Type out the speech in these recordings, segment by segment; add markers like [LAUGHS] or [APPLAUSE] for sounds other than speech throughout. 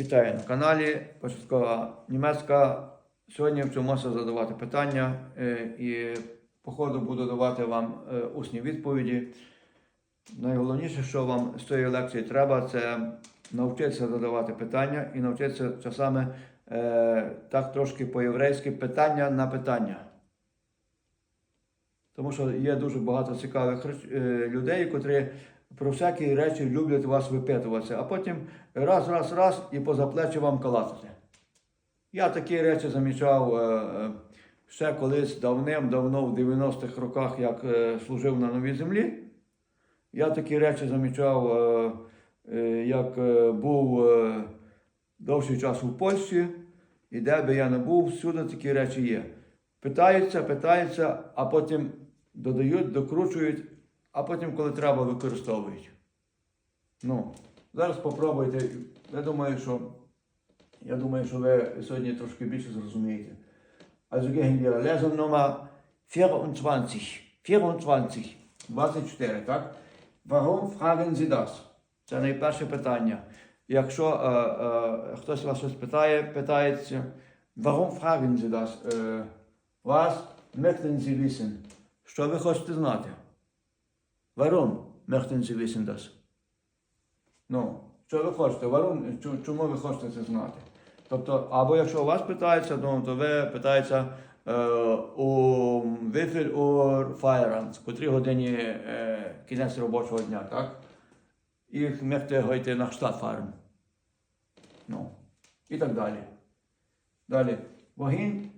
Вітаю на каналі Початкова Німецька. Сьогодні вчимося задавати питання е, і по ходу буду давати вам е, усні відповіді. Найголовніше, що вам з цієї лекції треба, це навчитися задавати питання і навчитися часами е, так трошки по-єврейськи питання на питання. Тому що є дуже багато цікавих людей, котрі про всякі речі люблять вас випитуватися, а потім раз, раз, раз і поза плечі вам калатати. Я такі речі замічав е, е, ще колись давним-давно, в 90-х роках, як е, служив на новій землі. Я такі речі замічав, е, е, як е, був е, довший час у Польщі, і де би я не був, всюди такі речі є. Питаються, питаються, а потім додають, докручують, а потім, коли треба, використовують. Ну, зараз спробуйте. Я думаю, що я думаю, що ви сьогодні трошки більше зрозумієте. Also gehen wir Lesson Nummer 24. 24. 24, так? Warum fragen Sie das? Це найперше питання. Якщо е, е, хтось вас щось питає, питається, warum fragen Sie das? Е, was möchten Sie wissen? Що ви хочете знати? Warum möchten Sie wissen das? Ну, що ви хочете? Warum? Чому ви хочете це знати? Тобто, або якщо у вас питається, то ви питається е, у вифіль у Файранс, в котрій годині е, кінець робочого дня, так? Ich möchte heute nach Stadt fahren. Ну, і так далі. Далі. Wohin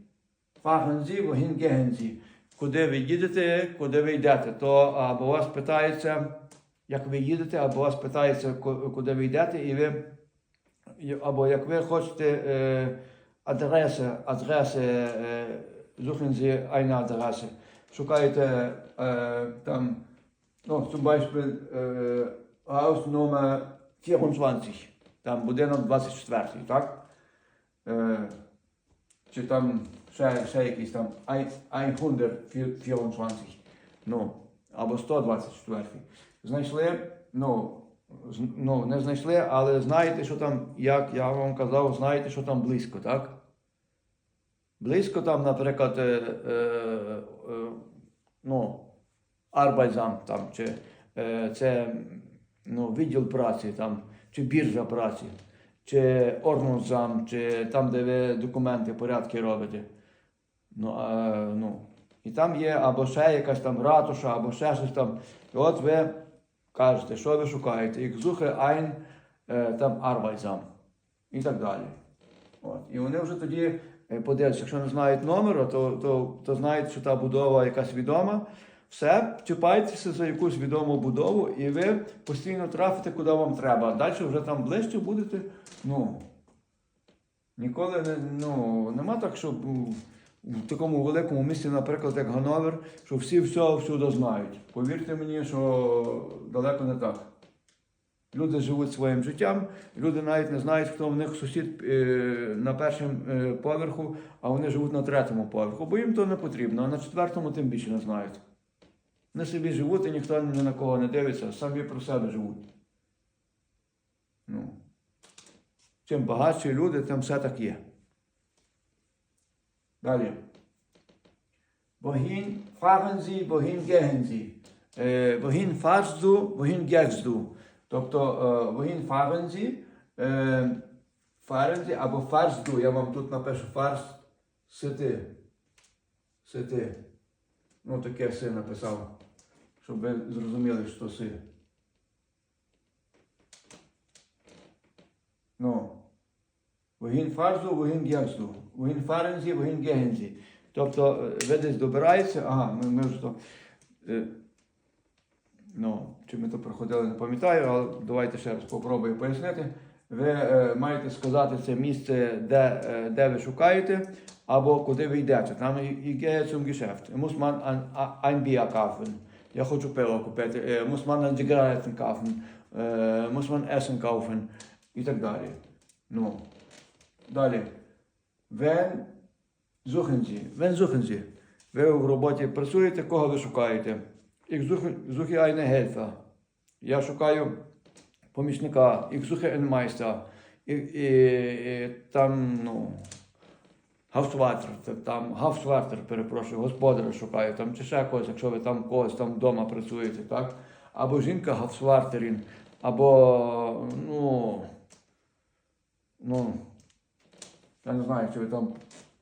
fahren Sie, wohin? Куди ви їдете, куди ви йдете? То або вас питається, як ви їдете, або вас питається, куди ви йдете, і ви, або як ви хочете е, адреси, адреси, е, Sie eine Adresse. Шукаєте е, там, ну, Beispiel, е, Haus номер 24, там будинок 24, так? Е, чи там ще, ще якийсь там Ein- 124, ну, або 124. Знайшли, ну, ну, не знайшли, але знаєте, що там, як я вам казав, знаєте, що там близько, так? Близько там, наприклад, е, е, ну, Арбайзам там, чи е, це ну, відділ праці, там, чи біржа праці, чи Орнозам, чи там, де ви документи, порядки робите. Ну, а, ну, і там є або ще якась там ратуша, або ще щось там. І от ви кажете, що ви шукаєте? Їх зухе ein е, там Арбайзам і так далі. От. І вони вже тоді е, подивляться, якщо не знають номеру, то, то, то знають, що та будова якась відома. Все, чіпайтеся за якусь відому будову, і ви постійно трафите, куди вам треба. Далі вже там ближче будете. Ну, ніколи не, ну, нема так, щоб в такому великому місті, наприклад, як Ганновер, що всі все всюди знають. Повірте мені, що далеко не так. Люди живуть своїм життям, люди навіть не знають, хто в них сусід е, на першому е, поверху, а вони живуть на третьому поверху, бо їм то не потрібно, а на четвертому тим більше не знають. Вони собі живуть і ніхто ні на кого не дивиться, самі про себе живуть. Ну. Чим багатші люди, тим все так є. Далі. Wohin fahren Sie, wohin gehen Sie? Е, wohin fahrst du, wohin gehst du? Тобто, е, wohin fahren Sie, е, fahren Sie, або fahrst du, я вам тут напишу fahrst сити. Сити. Ну, таке си написав, щоб ви зрозуміли, що си. Ну. Gehst du? Wohin fahren Sie, wohin gehen Sie? Тобто е, ви десь добираєтеся, ага, ми, ми вже то. Е, ну, чи ми то проходили, не пам'ятаю, але давайте ще раз спробую пояснити. Ви е, маєте сказати це місце, де, е, де ви шукаєте, або куди ви йдете. Там. Muss man ein, ein Bier kaufen. Я хочу пиво купити. Е, ein Zigaretten kaufen. Е, man Essen kaufen. І так далі. Ну, Далі. Sie. Wenn suchen Sie. Ви в роботі працюєте, кого ви шукаєте? Suche, suche eine Helfer. Я шукаю помічника. Suche einen Meister. і, і, і там, ну, Гавсватер, там гавсватер, перепрошую, господаря шукає, там чи ще когось, якщо ви там когось там вдома працюєте, так? Або жінка гавсвартерін, або, ну, ну, я не знаю, чи ви там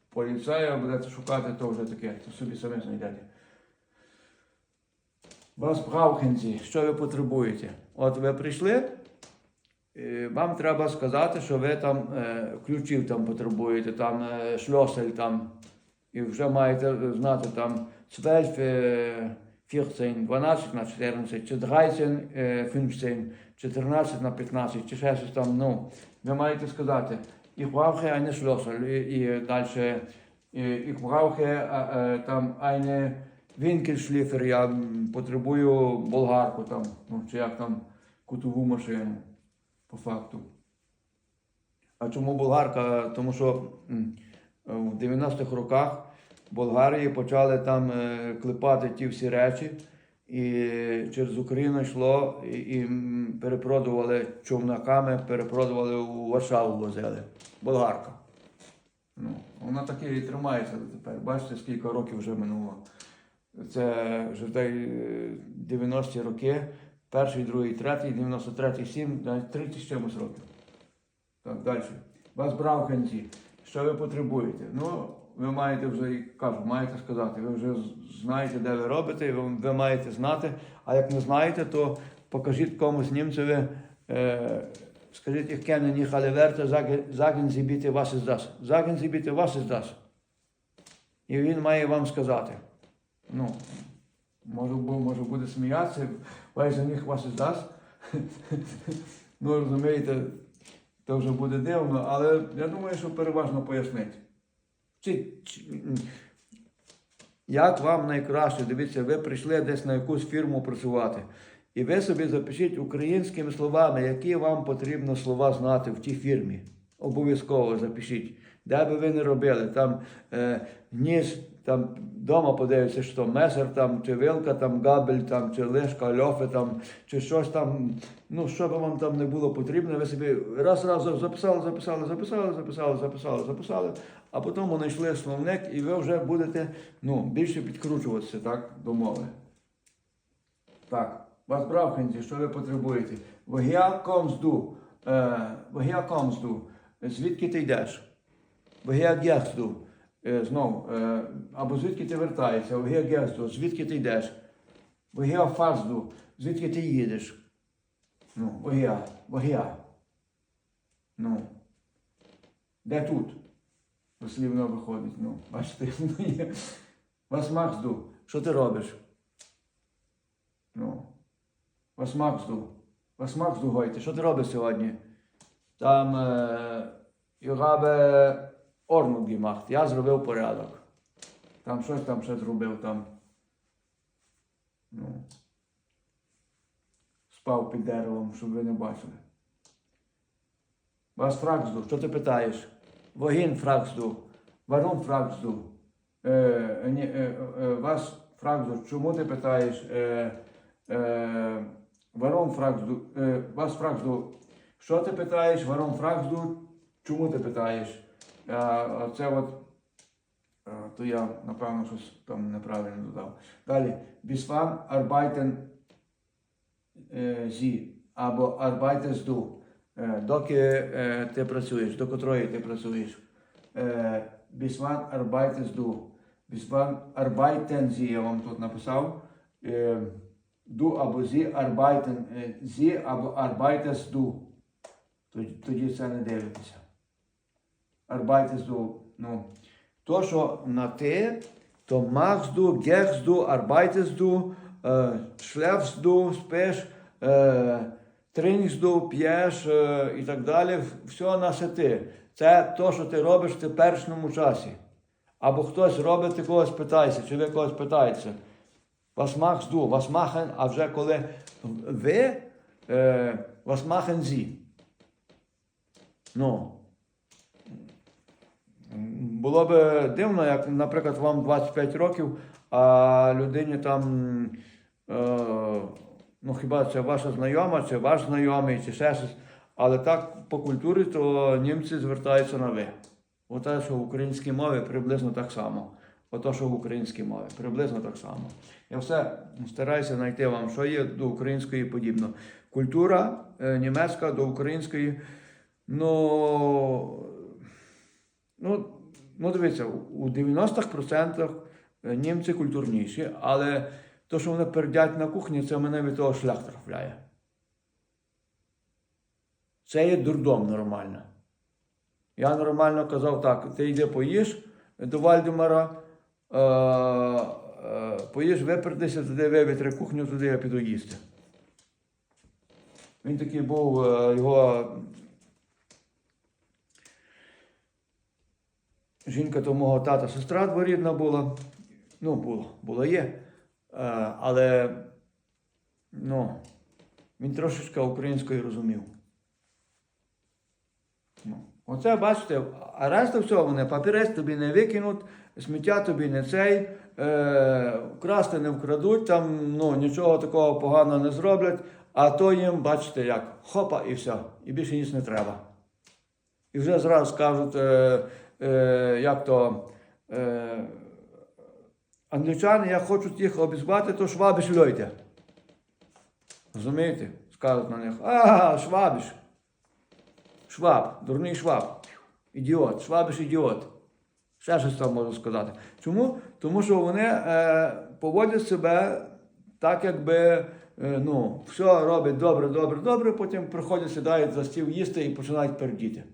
поліцея будете шукати, то вже таке, то собі самі знайдете. Вас браухенці, що ви потребуєте? От ви прийшли, вам треба сказати, що ви там е, ключів там потребуєте, там е, шльосель там, і вже маєте знати там 12, е, 14, 12 на 14, чи 13, е, 15, 14 на 15, чи щось там, ну, ви маєте сказати, ich brauche eine Schlüssel, далі, і, ich brauche е, там eine Winkelschliefer, я потребую болгарку там, ну, чи як там, кутову машину, по факту. А чому болгарка? Тому що в 90-х роках в Болгарії почали там е, клепати ті всі речі, і через Україну йшло і, і перепродували човнаками, перепродували у Варшаву возили. Болгарка. Ну, вона так і тримається тепер. Бачите, скільки років вже минуло. Це вже е, 90-ті роки, перший, другий, третій, 93-й, 7, навіть 30 з чимось років. Так, далі. Вас брауханці, що ви потребуєте? Ну, ви маєте вже, і кажу, маєте сказати, ви вже знаєте, де ви робите, ви, ви маєте знати. А як не знаєте, то покажіть комусь німцеві, е, скажіть, Werte, sagen, sagen Sie bitte, was ist das? Sagen Sie bitte, was ist das? І він має вам сказати. Ну, може, може буде сміятися, er nicht, was ist das? ну, розумієте, то вже буде дивно, але я думаю, що переважно пояснить. Чи, чи- як вам найкраще, дивіться, ви прийшли десь на якусь фірму працювати, і ви собі запишіть українськими словами, які вам потрібно слова знати в тій фірмі. Обов'язково запишіть. Де би ви не робили, там е, ніж, там вдома подивитися, що месер, там, чи вилка, там габель, там, чи лишка, льофи, там, чи щось там, ну, що би вам там не було потрібно, ви собі раз раз записали, записали, записали, записали, записали, записали, а потім знайшли словник, і ви вже будете ну, більше підкручуватися так, до мови. Так, вас бравхенці, що ви потребуєте? Вогія комзду. Е, Вогія комзду. Звідки ти йдеш? Вогія гехзду. Е, знов. Е, або звідки ти вертаєшся? Вогія гехзду. Звідки ти йдеш? Вогія фазду. Звідки ти їдеш? Ну, вогія. Вогія. Ну. Де тут? Дослівно виходить. Ну, бачите, [LAUGHS] ну, є. Вас Що ти робиш? Ну. Machst du heute? Що ти робиш сьогодні? Там е, Ordnung gemacht. Я зробив порядок. Там щось там ще зробив там. Ну. Спав під деревом, щоб ви не бачили. Fragst du? Що ти питаєш? Du? Warum fragst du? Е, ні, е, е, was fragst? Чому ти питаєш? Е, е, warum fragst? Е, was fragst? Що ти питаєш? Fragst du? Чому ти питаєш? Е, це от, е, то я, напевно, щось там неправильно додав. Далі. Wann arbeiten е, Або arbeitest du? Е, Доки ти працюєш, до котрої ти працюєш. Wann arbeitest du? Bis arbeiten Sie? Я вам тут написав. Du або arbeiten. Е, Sie або du. Тоді, тоді це не дивитися. Arbeitest. Ну, то, що на ти, то machst du, gehst du, arbeitest du, е, schläfst du, спиш, е, trinkst du, п'єш е, і так далі. Все наше ти. Це то, що ти робиш в теперішньому часі. Або хтось робить, ти когось питаєшся, чи ви когось питаєтеся. Was machst du? Was machen? А вже коли ви, е, was machen Sie? Ну, було б дивно, як, наприклад, вам 25 років, а людині там, е, ну хіба це ваша знайома, чи ваш знайомий, чи ще щось, Але так по культурі, то німці звертаються на ви. Оте, що в українській мові приблизно так само. Ото, що в українській мові, приблизно так само. Я все стараюся знайти вам, що є до української подібно. Культура е, німецька до української. Ну, ну, ну дивіться, у 90% німці культурніші, але то, що вони пердять на кухні, це мене від того шлях трафляє. Це є дурдом нормально. Я нормально казав так: ти йди поїж до Вальдемара, е, е, поїж, випердися туди, вивітри кухню, туди я піду їсти. Він такий був, е, його жінка то мого тата, сестра дворідна була. Ну, було, було є. Е, але ну, він трошечки українською розумів. Ну, оце бачите, а решта всього вони папірець тобі не викинуть, сміття тобі не цей, е, вкрасти не вкрадуть, там ну, нічого такого поганого не зроблять, а то їм, бачите, як хопа і все, і більше ніч не треба. І вже зразу скажуть, е, як то е, англічани, як хочуть їх обізвати, то швабиш льойте. Розумієте? Скажуть на них, а, швабиш. Шваб, дурний шваб. Ідіот, швабиш ідіот. Ще щось там можу сказати. Чому? Тому що вони е, поводять себе так, якби е, ну, все роблять добре, добре, добре, потім приходять, сідають за стіл їсти і починають пердіти.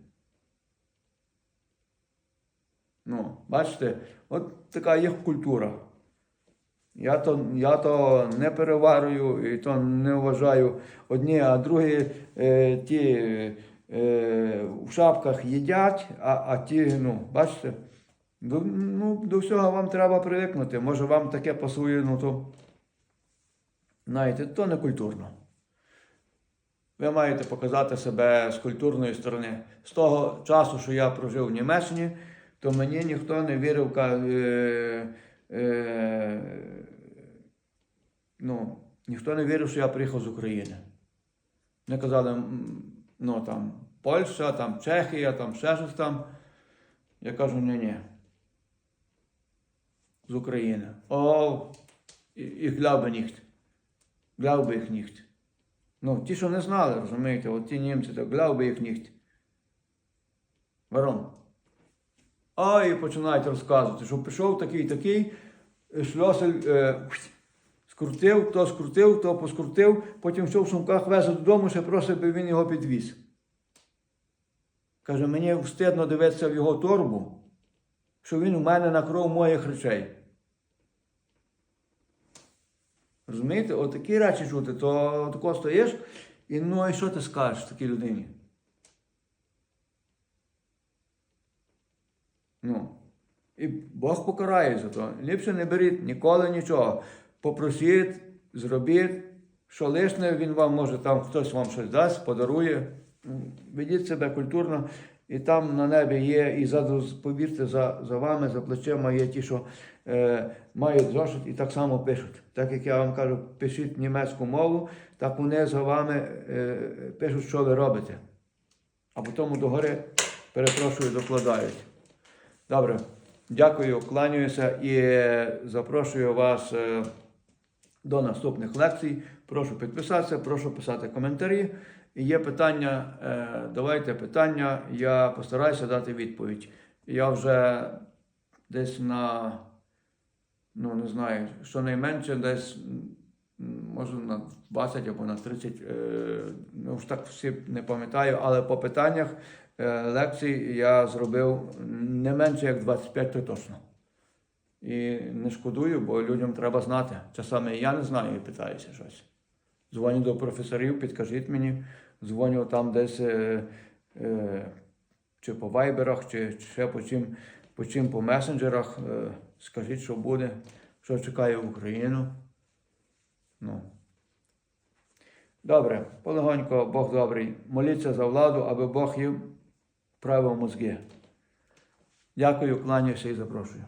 Ну, бачите, от така їх культура. Я то, я то не переварюю і то не вважаю одні, а другі е, ті е, в шапках їдять, а, а ті, ну, бачите, до, ну, до всього вам треба привикнути. Може вам таке пасує, ну то, знаєте, то не культурно. Ви маєте показати себе з культурної сторони. З того часу, що я прожив в Німеччині, то мені ніхто не вірив, е, е, ну, ніхто не вірив, що я приїхав з України. Вони казали, ну там Польща, там Чехія, там ще щось там. Я кажу, ні, ні. З України. О, ich glaube nicht. Glaube ich nicht. Ну, ті, що не знали, розумієте, от ті німці, то glaube ich nicht. Warum? А і починають розказувати, що пішов такий такий, шльосель е, скрутив, то скрутив, то поскрутив, потім все в сумках везе додому, ще просить, би він його підвіз. Каже, мені встидно дивитися в його торбу, що він у мене накров моїх речей. Розумієте, от такі речі чути, то тако стоїш, і ну і що ти скажеш такій людині? Ну, і Бог покарає за то. Ліпше не беріть ніколи нічого. Попросіть, зробіть, що лишне він вам може, там хтось вам щось дасть, подарує. Ну, Ведіть себе культурно, і там на небі є, і за, повірте, за, за вами, за плечима є ті, що е, мають зошит і так само пишуть. Так як я вам кажу, пишіть німецьку мову, так вони за вами е, пишуть, що ви робите. А потім догори, перепрошую, докладають. Добре, дякую, кланяюся і е, запрошую вас е, до наступних лекцій. Прошу підписатися, прошу писати коментарі. Є питання, е, давайте питання, я постараюся дати відповідь. Я вже десь на, ну не знаю, щонайменше десь м, може на 20 або на 30, е, ну ж так всі не пам'ятаю, але по питаннях лекцій я зробив не менше як 25, то точно. І не шкодую, бо людям треба знати. Часами я не знаю і питаюся щось. Дзвоню до професорів, підкажіть мені, дзвоню там десь е, е, чи по вайберах, чи, чи ще по чим, по чим по месенджерах. Е, скажіть, що буде, що чекає Україну. Ну. Добре, полегонько, Бог добрий. Моліться за владу, аби Бог їм правив мозги. Дякую, кланяюся і запрошую.